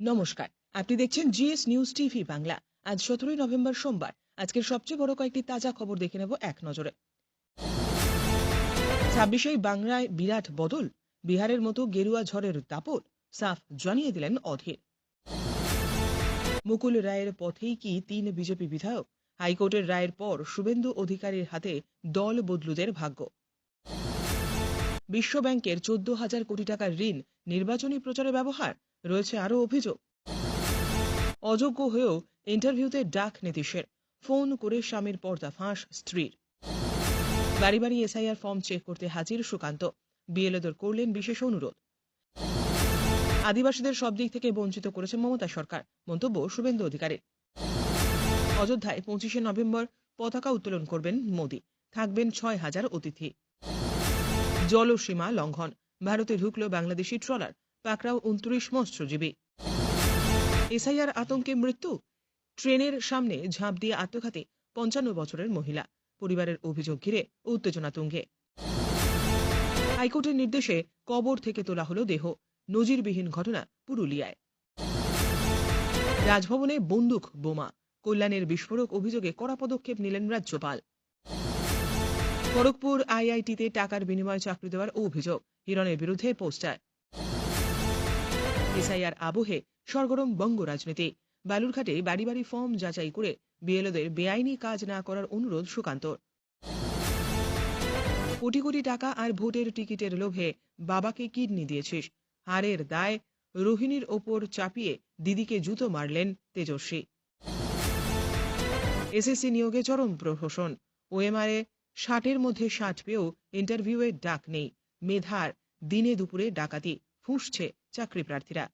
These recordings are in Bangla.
নমস্কার, আপনি দেখছেন জিএস নিউজ টিভি বাংলা। আজ সতেরোই নভেম্বর সোমবার। আজকের সবচেয়ে বড় কয়েকটি তাজা খবর দেখে নেব এক নজরে। ছাব্বিশেই বাংলায় বিরাট বদল, বিহারের মতো গেরুয়া ঝড়ের দাপট, সাফ জানিয়ে দিলেন অধীর। মুকুল রায়ের পথেই কি তিন বিজেপি বিধায়ক? হাইকোর্টের রায়ের পর শুভেন্দু অধিকারীর হাতে দল বদলুদের ভাগ্য। বিশ্বব্যাংকের চোদ্দ হাজার কোটি টাকার ঋণ নির্বাচনী প্রচারে ব্যবহার? রয়েছে আরও অভিযোগ। অযোগ্য হয়েও ইন্টারভিউতে ডাক নীতিশের। ফোন করে স্বামীর পর্দা ফাঁস, স্ত্রীর। বাড়ি বাড়ি এসআইআর ফর্ম চেক করতে হাজির সুকান্ত। বিএলএদের করলেন বিশেষ অনুরোধ। আদিবাসীদের সব দিক থেকে বঞ্চিত করেছে মমতা সরকার। মন্তব্য শুভেন্দু অধিকারী অযোধ্যায় পঁচিশে নভেম্বর পতাকা উত্তোলন করবেন মোদী। থাকবেন ছয় হাজার অতিথি। জলসীমা লঙ্ঘন। ভারতে ঢুকল বাংলাদেশি ট্রলার, পাকড়াও উনত্রিশ মৎস্যজীবী। এসআইআর আতঙ্কে মৃত্যু? ট্রেনের সামনে ঝাঁপ দিয়ে আত্মঘাতী পঞ্চান্ন বছরের মহিলা। পরিবারের অভিযোগ ঘিরে উত্তেজনা তুঙ্গে। হাইকোর্টের নির্দেশে কবর থেকে তোলা হলো দেহ। নজিরবিহীন ঘটনা পুরুলিয়ায়। রাজভবনে বন্দুক, বোমা। কল্যাণের বিস্ফোরক অভিযোগে কড়া পদক্ষেপ নিলেন রাজ্যপাল। খড়গপুর আইআইটিতে টাকার বিনিময়ে চাকরি দেওয়ার অভিযোগ, হিরণের বিরুদ্ধে পোস্টার। এসআইআর আবহে সরগরম বঙ্গ রাজনীতি। বালুরঘাটে বাড়ি বাড়ি ফর্ম যাচাই করে বিএলওদের বেআইনি কাজ না করার অনুরোধ সুকান্তর। কোটি কোটি টাকা আর ভোটের টিকিটের লোভে বাবাকে কিডনি দিয়েছিস। হারের দায় রোহিণীর ওপর চাপিয়ে দিদিকে জুতো মারলেন তেজস্বী। এসএসসি নিয়োগে চরম প্রহসন। ওএমআরে ষাটের মধ্যে ষাট পেয়েও ইন্টারভিউয়ের ডাক নেই। মেধার দিনে দুপুরে ডাকাতি, ফুঁসছে চাকরি প্রার্থীরা।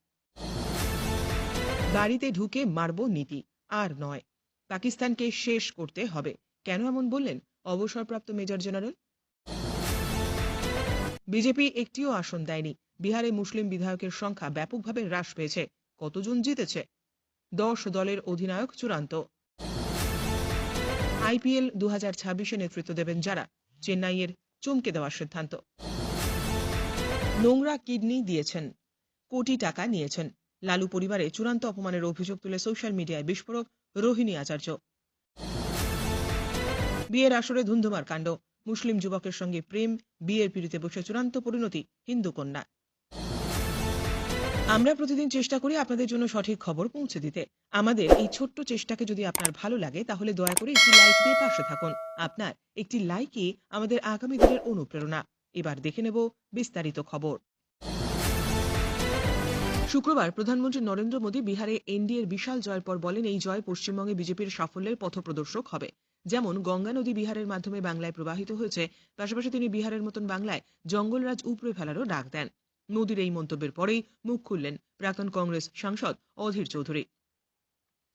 বাড়িতে ঢুকে মারব নীতি, আর নয়। পাকিস্তানকে শেষ করতে হবে। কেন এমন বললেন অবসরপ্রাপ্ত মেজর জেনারেল? বিজেপি একটিও আসন দেয়নি। বিহারে মুসলিম বিধায়কের সংখ্যা ব্যাপকভাবে হ্রাস পেয়েছে। কতজন জিতেছে? দশ দলের অধিনায়ক চূড়ান্ত। আইপিএল দু হাজার ছাব্বিশে নেতৃত্ব দেবেন যারা, চেন্নাইয়ের চমকে দেওয়ার সিদ্ধান্ত। নোংরা কিডনি দিয়েছেন, কোটি টাকা নিয়েছেন। লালু পরিবারে চূড়ান্ত অপমানের অভিযোগ তুলে সোশ্যাল মিডিয়ায় বিস্ফোরক রোহিণী আচার্য। বিয়ের আসরে ধুন্ধুমার কাণ্ড, মুসলিম যুবকের সঙ্গে প্রেম, বিয়ের পিড়িতে বসে চূড়ান্ত পরিণতি হিন্দু কন্যা। আমরা প্রতিদিন চেষ্টা করি আপনাদের জন্য সঠিক খবর পৌঁছে দিতে। আমাদের এই ছোট্ট চেষ্টাকে যদি আপনার ভালো লাগে, তাহলে দয়া করে একটি লাইক দিয়ে পাশে থাকুন। আপনার একটি লাইকই আমাদের আগামী দিনের অনুপ্রেরণা। এবার দেখে নেব বিস্তারিত খবর। শুক্রবার প্রধানমন্ত্রী নরেন্দ্র মোদী বিহারে এনডিএর বিশাল জয়ের পর বলেন, এই জয় পশ্চিমবঙ্গে বিজেপির সাফল্যের পথপ্রদর্শক হবে। যেমন গঙ্গা নদী বিহারের মাধ্যমে বাংলায় প্রবাহিত হয়েছে, পাশাপাশি তিনি বিহারের মতন বাংলায় জঙ্গলরাজ উপড়ে ফেলারও ডাক দেন। মোদীর এই মন্তব্যের পরেই মুখ খুললেন প্রাক্তন কংগ্রেস সাংসদ অধীর চৌধুরী।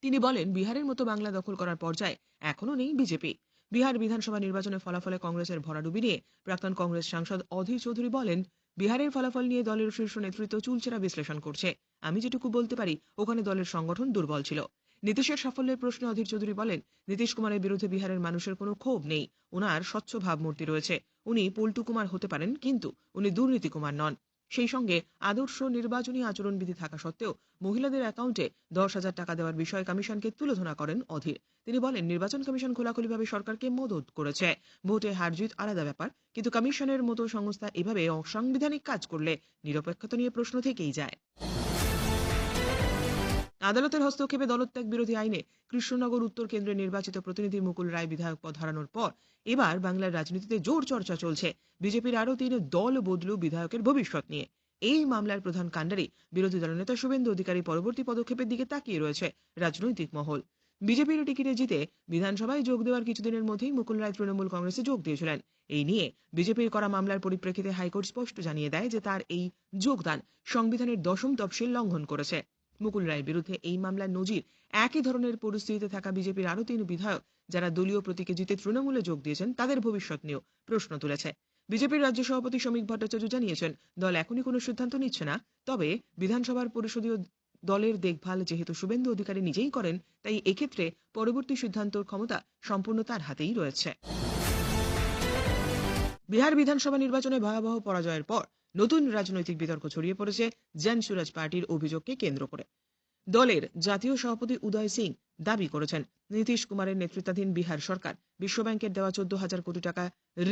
তিনি বলেন, বিহারের মতো বাংলা দখল করার পর্যায়ে এখনও নেই বিজেপি। বিহার বিধানসভা নির্বাচনের ফলাফলে কংগ্রেসের ভরাডুবি নিয়ে প্রাক্তন কংগ্রেস সাংসদ অধীর চৌধুরী বলেন, বিহারের ফলাফল নিয়ে দলের শীর্ষ নেতৃত্ব চুলচেরা বিশ্লেষণ করছে। আমি যেটুকু বলতে পারি, ওখানে দলের সংগঠন দুর্বল ছিল। নীতিশের সাফল্যের প্রশ্নে অধীর চৌধুরী বলেন, নীতিশ কুমারের বিরুদ্ধে বিহারের মানুষের কোনো ক্ষোভ নেই। ওনার স্বচ্ছ ভাবমূর্তি রয়েছে। উনি পল্টু কুমার হতে পারেন, কিন্তু উনি দুর্নীতি কুমার নন। সেই সঙ্গে আদর্শ নির্বাচনী আচরণবিধি থাকা সত্ত্বেও মহিলাদের অ্যাকাউন্টে দশ হাজার টাকা দেওয়ার বিষয়ে কমিশনকে তুলোধনা করেন অধীর। তিনি বলেন, নির্বাচন কমিশন খোলাখুলিভাবে সরকারকে মদত করেছে। ভোটে হারজিত আলাদা ব্যাপার, কিন্তু কমিশনের মতো সংস্থা এভাবে অসাংবিধানিক কাজ করলে নিরপেক্ষতা নিয়ে প্রশ্ন থেকেই যায়। আদালতের হস্তক্ষেপে দলত্যাগ বিরোধী আইনে কৃষ্ণনগর উত্তর কেন্দ্রের নির্বাচিত প্রতিনিধি মুকুল রায় বিধায়ক পদ হারানোর পর এবার বাংলার রাজনীতিতে জোর চর্চা চলছে। বিজেপির আরও তিন দল বদলু বিধায়কের ভবিষ্যৎ নিয়ে। এই মামলার প্রধান কাণ্ডারি বিরোধী দলনেতা শুভেন্দু অধিকারী পরবর্তী পদক্ষেপের দিকে তাকিয়ে রয়েছে রাজনৈতিক মহল। বিজেপির টিকিটে জিতে বিধানসভায় যোগ দেওয়ার কিছুদিনের মধ্যেই মুকুল রায় তৃণমূল কংগ্রেসে যোগ দিয়েছিলেন। এই নিয়ে বিজেপির করা মামলার পরিপ্রেক্ষিতে হাইকোর্ট স্পষ্ট জানিয়ে দেয় যে তার এই যোগদান সংবিধানের দশম তফসিল লঙ্ঘন করেছে। মুকুল রায়ের বিরুদ্ধে এই মামলার নজির। একই ধরনের পরিস্থিতিতে থাকা বিজেপির আরও তিন বিধায়ক যারা দলীয় প্রতীকে জিতে তৃণমূলে যোগ দিয়েছেন, তাদের ভবিষ্যৎ নিয়েও প্রশ্ন তুলেছে। বিজেপির রাজ্য সভাপতি শ্রমিক ভট্টাচার্য জানিয়েছেন, দল এখনই কোনো সিদ্ধান্ত নিচ্ছে না, তবে বিধানসভার পরিষদীয় দলের দেখভাল যেহেতু শুভেন্দু অধিকারী নিজেই করেন, তাই এক্ষেত্রে পরবর্তী সিদ্ধান্তর ক্ষমতা সম্পূর্ণ তার হাতেই রয়েছে। বিহার বিধানসভা নির্বাচনে ভয়াবহ পরাজয়ের পর নতুন রাজনৈতিক বিতর্ক ছড়িয়ে পড়েছে জন সুরাজ পার্টির অভিযোগকে কেন্দ্র করে। দলের জাতীয় সভাপতি উদয় সিং দাবি করেছেন, নীতিশ কুমারের নেতৃত্বাধীন বিহার সরকার বিশ্বব্যাংকের দেওয়া চোদ্দ হাজার কোটি টাকা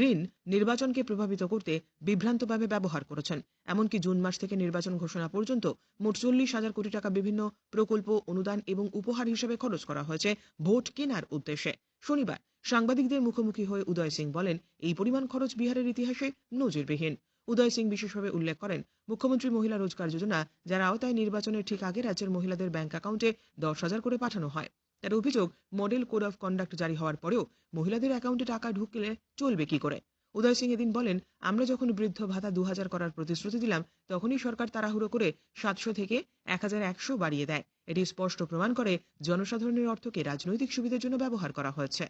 ঋণ নির্বাচনকে প্রভাবিত করতে বিভ্রান্তভাবে ব্যবহার করেছেন। এমনকি জুন মাস থেকে নির্বাচন ঘোষণা পর্যন্ত মোট চল্লিশ হাজার কোটি টাকা বিভিন্ন প্রকল্প, অনুদান এবং উপহার হিসেবে খরচ করা হয়েছে ভোট কেনার উদ্দেশ্যে। শনিবার সাংবাদিকদের মুখোমুখি হয়ে উদয় সিং বলেন, এই পরিমাণ খরচ বিহারের ইতিহাসে নজিরবিহীন। উদয় সিং বিশেষভাবে উল্লেখ করেন, মুখ্যমন্ত্রী মহিলা রোজগার যোজনা, যার আওতায় নির্বাচনের ঠিক আগে রাজ্যের মহিলাদের ব্যাংক অ্যাকাউন্টে দশ হাজার করে পাঠানো হয়। তার অভিযোগ, মডেল কোড অফ কন্ডাক্ট জারি হওয়ার পরেও মহিলাদের অ্যাকাউন্টে টাকা ঢুকলে চলবে কি করে? উদয় সিং এদিন বলেন, আমরা যখন বৃদ্ধ ভাতা দু হাজার করার প্রতিশ্রুতি দিলাম, তখনই সরকার তাড়াহুড়ো করে সাতশো থেকে এক হাজার একশো বাড়িয়ে দেয়। এটি স্পষ্ট প্রমাণ করে জনসাধারণের অর্থকে রাজনৈতিক সুবিধার জন্য ব্যবহার করা হয়েছে।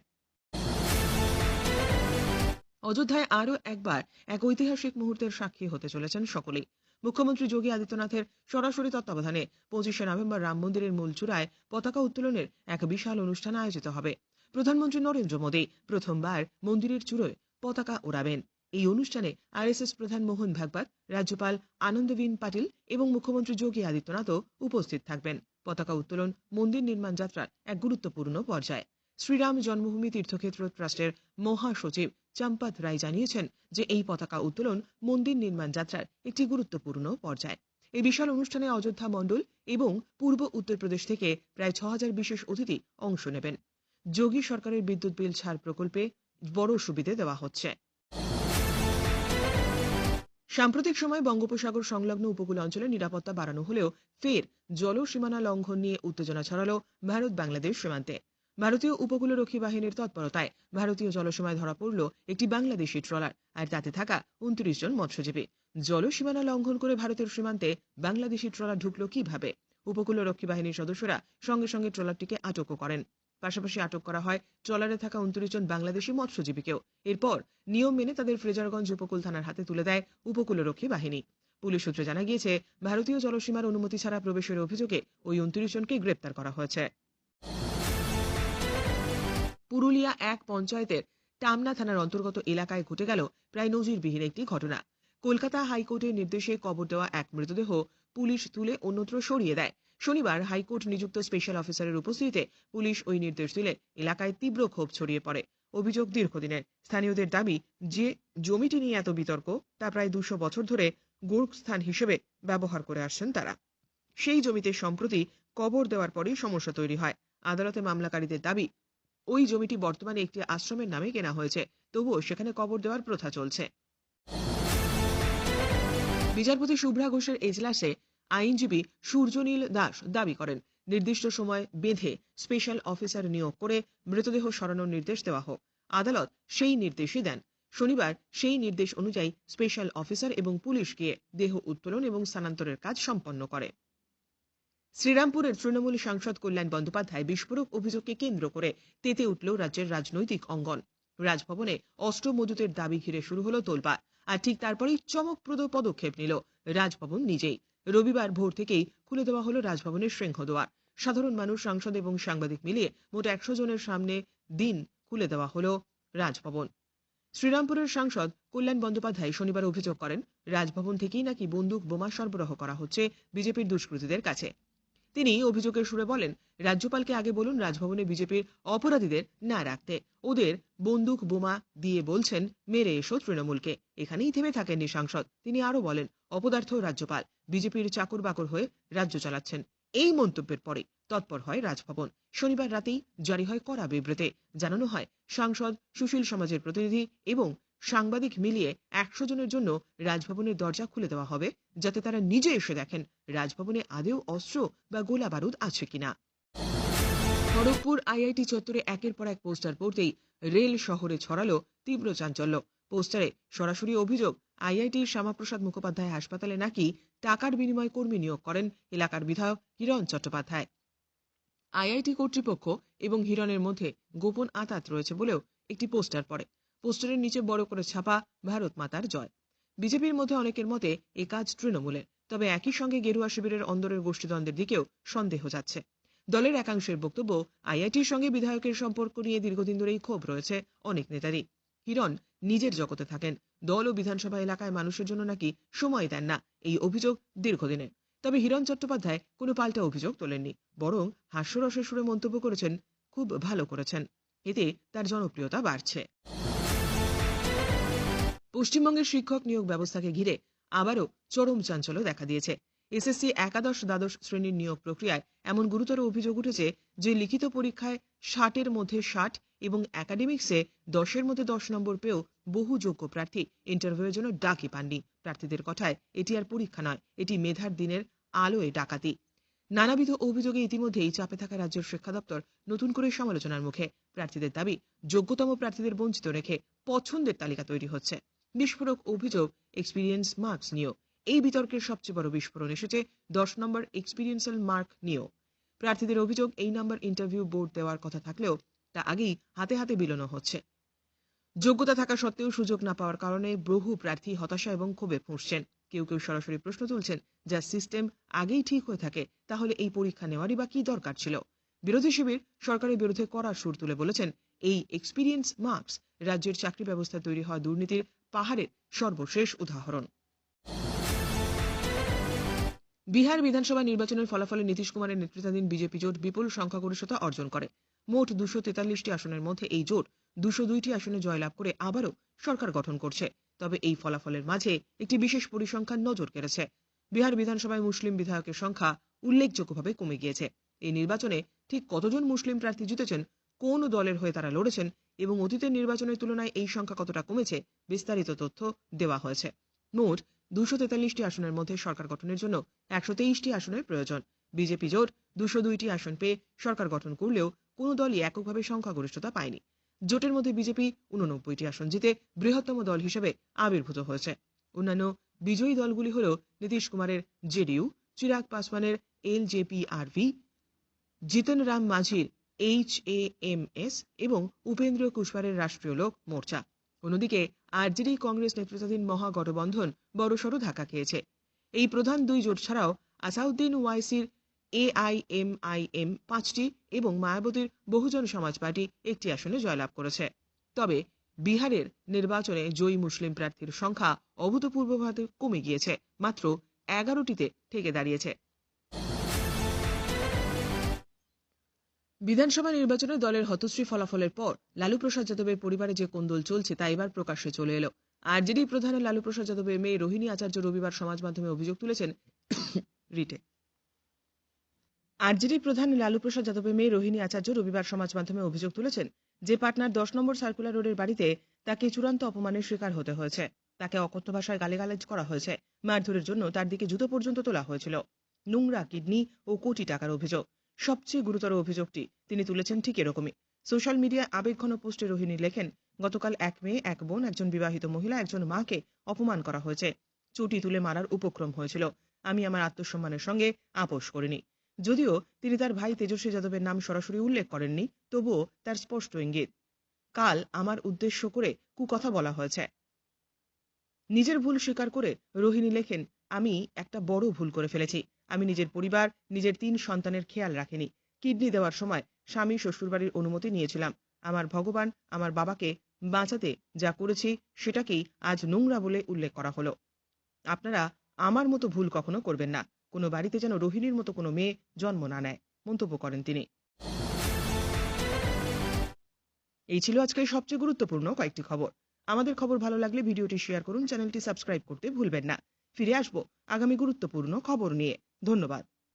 অযোধ্যায় আরও একবার এক ঐতিহাসিক মুহূর্তের সাক্ষী হতে চলেছেন সকলেই। মুখ্যমন্ত্রী যোগী আদিত্যনাথের সরাসরি তত্ত্বাবধানে পঁচিশে নভেম্বর রাম মন্দিরের মূল চূড়ায় পতাকা উত্তোলনের এক বিশাল অনুষ্ঠান আয়োজিত হবে। প্রধানমন্ত্রী নরেন্দ্র মোদী প্রথমবার মন্দিরের চূড়োয় পতাকা ওড়াবেন। এই অনুষ্ঠানে আরএসএস প্রধান মোহন ভাগবত, রাজ্যপাল আনন্দবিন পাটিল এবং মুখ্যমন্ত্রী যোগী আদিত্যনাথও উপস্থিত থাকবেন। পতাকা উত্তোলন মন্দির নির্মাণ যাত্রার এক গুরুত্বপূর্ণ পর্যায়। শ্রীরাম জন্মভূমি তীর্থক্ষেত্র ট্রাস্টের মহাসচিব চম্পত রায় জানিয়েছেন যে এই পতাকা উত্তোলন মন্দির নির্মাণ যাত্রার একটি গুরুত্বপূর্ণ পর্যায়। এই বিশাল অনুষ্ঠানে অযোধ্যা মণ্ডল এবং পূর্ব উত্তরপ্রদেশ থেকে প্রায় ছ হাজার বিশেষ অতিথি অংশ নেবেন। যোগী সরকারের বিদ্যুৎ বিল ছাড় প্রকল্পে বড় সুবিধে দেওয়া হচ্ছে। সাম্প্রতিক সময় বঙ্গোপসাগর সংলগ্ন উপকূল অঞ্চলে নিরাপত্তা বাড়ানো হলেও ফের জল সীমানা লঙ্ঘন নিয়ে উত্তেজনা ছড়ালো ভারত বাংলাদেশ সীমান্তে। ভারতীয় উপকূলরক্ষী বাহিনীর তৎপরতায় ভারতীয় জলসীমায় ধরা পড়ল একটি বাংলাদেশি ট্রলার, আর তাতে থাকা উনত্রিশ জন মৎস্যজীবী। জলসীমানা লঙ্ঘন করে ভারতের সীমান্তে বাংলাদেশি ট্রলার ঢুকলো কীভাবে? উপকূলরক্ষী বাহিনীর সদস্যরা সঙ্গে সঙ্গে ট্রলারটিকে আটকও করেন। পাশাপাশি আটক করা হয় ট্রলারে থাকা উনত্রিশ জন বাংলাদেশি মৎস্যজীবীকেও। এরপর নিয়ম মেনে তাদের ফ্রেজারগঞ্জ উপকূল থানার হাতে তুলে দেয় উপকূলরক্ষী বাহিনী। পুলিশ সূত্রে জানা গিয়েছে, ভারতীয় জলসীমার অনুমতি ছাড়া প্রবেশের অভিযোগে ওই উনত্রিশ জনকে গ্রেপ্তার করা হয়েছে। পুরুলিয়া এক পঞ্চায়েতের টামনা থানার অন্তর্গত এলাকায় ঘটে গেল প্রায় নজিরবিহীন একটি ঘটনা। কলকাতা হাইকোর্টের নির্দেশে কবর দেওয়া এক মৃতদেহ পুলিশ তুলে অন্যত্র সরিয়ে দেয়। শনিবার হাইকোর্ট নিযুক্ত স্পেশাল অফিসারের উপস্থিতিতে পুলিশ ওই নির্দেশ দিলে এলাকায় তীব্র ক্ষোভ ছড়িয়ে পড়ে। অভিযোগ দীর্ঘদিনের। স্থানীয়দের দাবি, যে জমিটি নিয়ে এত বিতর্ক, তা প্রায় দুশো বছর ধরে গোরস্থান হিসেবে ব্যবহার করে আসছেন তারা। সেই জমিতে সম্প্রতি কবর দেওয়ার পরেই সমস্যা তৈরি হয়। আদালতে মামলাকারীদের দাবি ওই জমিটি বর্তমানে একটি আশ্রমের নামে কেনা হয়েছে। তবুও সেখানে কবর দেওয়ার প্রথা চলছে। বিচারপতি শুভ্রা ঘোষের এজলাসে আইনজীবী সূর্যনীল দাস দাবি করেন, নির্দিষ্ট সময় বেঁধে স্পেশাল অফিসার নিয়োগ করে মৃতদেহ সরানোর নির্দেশ দেওয়া হোক। আদালত সেই নির্দেশই দেন। শনিবার সেই নির্দেশ অনুযায়ী স্পেশাল অফিসার এবং পুলিশ গিয়ে দেহ উত্তোলন এবং স্থানান্তরের কাজ সম্পন্ন করে। শ্রীরামপুরের তৃণমূল সাংসদ কল্যাণ বন্দ্যোপাধ্যায় বিস্ফোরক অভিযোগকে কেন্দ্র করে তেতে উঠল রাজ্যের রাজনৈতিক অঙ্গন। রাজভবনে অস্ত্র মজুতের দাবি ঘিরে শুরু হলো তোলপাড়, আর ঠিক তারপরেই চমকপ্রদ পদক্ষেপ নিল রাজভবন নিজেই। রবিবার ভোর থেকেই খুলে দেওয়া হলো রাজভবনের শৃঙ্খদুয়ার। সাধারণ মানুষ, সাংসদ এবং সাংবাদিক মিলিয়ে মোট একশো জনের সামনে দিন খুলে দেওয়া হলো রাজভবন। শ্রীরামপুরের সাংসদ কল্যাণ বন্দ্যোপাধ্যায় শনিবার অভিযোগ করেন, রাজভবন থেকেই নাকি বন্দুক বোমা সরবরাহ করা হচ্ছে বিজেপির দুষ্কৃতীদের কাছে। তিনি অভিযোগের সুরে বলেন, রাজ্যপালকে আগে বলুন রাজভবনে বিজেপির অপরাধীদের না রাখতে। ওদের বন্দুক, বোমা দিয়ে বলছেন, মেরে এসো তৃণমূলকে। এখানেই থেমে থাকেননি সাংসদ। তিনি আরও বলেন, অপদার্থ রাজ্যপাল বিজেপির চাকর বাকর হয়ে রাজ্য চালাচ্ছেন। এই মন্তব্যের পরে তৎপর হয় রাজভবন। শনিবার রাতেই জারি হয় কড়া বিবৃতে। জানানো হয়, সাংসদ সুশীল সমাজের প্রতিনিধি এবং সাংবাদিক মিলিয়ে একশো জনের জন্য রাজভবনের দরজা খুলে দেওয়া হবে, যাতে তারা নিজে এসে দেখেন রাজভবনে আদেও অস্ত্র বা গোলা বারুদ আছে কিনা। খড়গপুর আইআইটি চত্বরে একের পর এক পোস্টার পড়তেই রেল শহরে ছড়ালো তীব্র চাঞ্চল্য। পোস্টারে সরাসরি অভিযোগ আইআইটি শ্যামাপ্রসাদ মুখোপাধ্যায় হাসপাতালে নাকি টাকার বিনিময়ে কর্মী নিয়োগ করেন এলাকার বিধায়ক হিরণ চট্টোপাধ্যায়। আইআইটি কর্তৃপক্ষ এবং হিরণের মধ্যে গোপন আতাত রয়েছে বলেও একটি পোস্টার পড়ে। পোস্টারের নিচে বড় করে ছাপা ভারত মাতার জয়। বিজেপির মধ্যে অনেকের মতে এ কাজ তৃণমূলের, তবে একই সঙ্গে গেরুয়া শিবিরের অন্দরের গোষ্ঠীদ্বন্দ্বের দিকেও সন্দেহ যাচ্ছে। দলের একাংশের বক্তব্য, আইআইটির সঙ্গে বিধায়কের সম্পর্ক নিয়ে দীর্ঘদিন ধরেই ক্ষোভ রয়েছে অনেক নেতারই। হিরণ নিজের জগতে থাকেন। দল ও বিধানসভা এলাকায় মানুষের জন্য নাকি সময় দেন না এই অভিযোগ দীর্ঘদিনের তবে হিরণ চট্টোপাধ্যায় কোনো পাল্টা অভিযোগ তোলেননি, বরং হাস্যরসের সুরে মন্তব্য করেছেন, খুব ভালো করেছেন। এতে তার জনপ্রিয়তা বাড়ছে। পশ্চিমবঙ্গের শিক্ষক নিয়োগ ব্যবস্থাকে ঘিরে আবারও চরম চাঞ্চল্য দেখা দিয়েছে। এসএসসি একাদশ দ্বাদশ শ্রেণির নিয়োগ প্রক্রিয়ায় এমন গুরুতর অভিযোগ উঠেছে যে লিখিত পরীক্ষায় ষাটের মধ্যে ষাট এবং একাডেমিক্সে দশের মধ্যে দশ নম্বর পেয়েও বহু যোগ্য প্রার্থী ইন্টারভিউয়ের জন্য ডাকি পাননি। প্রার্থীদের কথায় এটি আর পরীক্ষা নয়, এটি মেধার দিনের আলোয় ডাকাতি। নানাবিধ অভিযোগে ইতিমধ্যেই চাপে থাকা রাজ্যের শিক্ষা দপ্তর নতুন করে সমালোচনার মুখে। প্রার্থীদের দাবি, যোগ্যতম প্রার্থীদের বঞ্চিত রেখে পছন্দের তালিকা তৈরি হচ্ছে। বিস্ফোরক অভিযোগ এক্সপিরিয়েন্স মার্কস নিয়েও এই বিতর্কের সবচেয়ে বড় বিস্ফোরণ এসেছে দশ নম্বর এক্সপিরিয়েন্সিয়াল মার্ক নিয়েও। প্রার্থীদের অভিযোগ এই নাম্বার ইন্টারভিউ বোর্ড দেওয়ার কথা থাকলেও তা আগেই হাতে হাতে বিলোনো হচ্ছে। যোগ্যতা থাকা সত্ত্বেও সুযোগ না পাওয়ার কারণে বহু প্রার্থী হতাশা এবং ক্ষোভে ফুঁসছেন। কেউ কেউ সরাসরি প্রশ্ন তুলছেন, যা সিস্টেম আগেই ঠিক হয়ে থাকে, তাহলে এই পরীক্ষা নেওয়ারই বা কি দরকার ছিল? বিরোধী শিবির সরকারের বিরুদ্ধে কড়া সুর তুলে বলেছেন, এই এক্সপিরিয়েন্স মার্কস রাজ্যের চাকরি ব্যবস্থা তৈরি হওয়া দুর্নীতির পাহাড়ের সর্বশেষ উদাহরণ। বিহার বিধানসভা নির্বাচনের ফলাফলে নীতিশ কুমারের নেতৃত্বাধীন বিজেপি জোট বিপুল সংখ্যাগরিষ্ঠতা অর্জন করে। মোট দুশো তেতাল্লিশটি আসনের মধ্যে এই জোট দুশো দুইটি আসনে জয়লাভ করে আবারও সরকার গঠন করছে। তবে এই ফলাফলের মাঝে একটি বিশেষ পরিসংখ্যান নজর কেড়েছে। বিহার বিধানসভায় মুসলিম বিধায়কের সংখ্যা উল্লেখযোগ্যভাবে কমে গিয়েছে। এই নির্বাচনে ঠিক কতজন মুসলিম প্রার্থী জিতেছেন, কোন দলের হয়ে তারা লড়েছেন এবং অতীতের নির্বাচনের তুলনায় এই সংখ্যা কতটা কমেছে, বিস্তারিত তথ্য দেওয়া হয়েছে। মোট দুশো তেতাল্লিশটি আসনের মধ্যে সরকার গঠনের জন্য একশো তেইশটি আসনের প্রয়োজন। বিজেপি জোট দুশো দুইটি আসন পেয়ে সরকার গঠন করলেও কোনো দলই এককভাবে সংখ্যাগরিষ্ঠতা পায়নি। জোটের মধ্যে বিজেপি উননব্বইটি আসন জিতে বৃহত্তম দল হিসেবে আবির্ভূত হয়েছে। অন্যান্য বিজয়ী দলগুলি হল নীতিশ কুমারের জেডিইউ, চিরাগ পাসওয়ানের এল জেপিআরভি জিতন রাম মাঝির এইচ এ এম এস এবং উপেন্দ্র কুশওয়ারের রাষ্ট্রীয় লোক মোর্চা। অন্যদিকে আরজেডি কংগ্রেস নেতৃত্বাধীন মহাগঠবন্ধন বড়সড় ধাক্কা খেয়েছে। এই প্রধান দুই জোট ছাড়াও আসাউদ্দিন ওয়াইসির এআইএমআইএম পাঁচটি এবং মায়াবতীর বহুজন সমাজ পার্টি একটি আসনে জয়লাভ করেছে। তবে বিহারের নির্বাচনে জয়ী মুসলিম প্রার্থীর সংখ্যা অভূতপূর্বভাবে কমে গিয়েছে, মাত্র এগারোটিতে ঠেকে দাঁড়িয়েছে। বিধানসভা নির্বাচনে দলের হতশ্রী ফলাফলের পর লালু প্রসাদ যাদবের পরিবারে যে কোন্দল চলছে তা এবার প্রকাশ্যে চলে এলো। আরজেডি প্রধান লালু প্রসাদ যাদবের মেয়ে রোহিণী আচার্য রবিবার সমাজ মাধ্যমে অভিযোগ তুলেছেন রিটে। আরজেডি প্রধান লালু প্রসাদ যাদবের মেয়ে রোহিণী আচার্য রবিবার সমাজ মাধ্যমে অভিযোগ তুলেছেন যে পাটনার দশ নম্বর সার্কুলার রোডের বাড়িতে তাকে চূড়ান্ত অপমানের শিকার হতে হয়েছে। তাকে অকথ্য ভাষায় গালিগালাজ করা হয়েছে। মারধরের জন্য তার দিকে জুতো পর্যন্ত তোলা হয়েছিল। নোংরা কিডনি ও কোটি টাকার অভিযোগ। সবচেয়ে গুরুতর অভিযোগটি। তিনি তুলেছেন ঠিক এরকমই। সোশ্যাল মিডিয়ায় আবেগঘন পোস্টে রোহিণী লেখেন, গতকাল এক মেয়ে, এক বোন, একজন বিবাহিত মহিলা, একজন মাকে অপমান করা হয়েছে। চুটি তুলে মারার উপক্রম হয়েছিল। আমি আমার আত্মসম্মানের সঙ্গে আপোষ করিনি। যদিও তিনি তার ভাই তেজস্বী যাদবের নাম সরাসরি উল্লেখ করেননি, তবুও তার স্পষ্ট ইঙ্গিত। কাল আমার উদ্দেশ্য করে কুকথা বলা হয়েছে। নিজের ভুল স্বীকার করে রোহিণী লেখেন, আমি একটা বড় ভুল করে ফেলেছি। আমি নিজের পরিবার, নিজের তিন সন্তানের খেয়াল রাখিনি। কিডনি দেওয়ার সময় স্বামী শ্বশুরবাড়ির অনুমতি নিয়েছিলাম। আমার ভগবান আমার বাবাকে বাঁচাতে যা করেছি সেটাকেই আজ নোংরা বলে উল্লেখ করা হলো। আপনারা আমার মতো ভুল কখনো করবেন না। কোনো বাড়িতে যেন রোহিণীর মতো কোনো মেয়ে জন্ম না নেয়, মন্তব্য করেন তিনি। এই ছিল আজকের সবচেয়ে গুরুত্বপূর্ণ কয়েকটি খবর। আমাদের খবর ভালো লাগলে ভিডিওটি শেয়ার করুন, চ্যানেলটি সাবস্ক্রাইব করতে ভুলবেন না। ফিরে আসব আগামী গুরুত্বপূর্ণ খবর নিয়ে। ধন্যবাদ।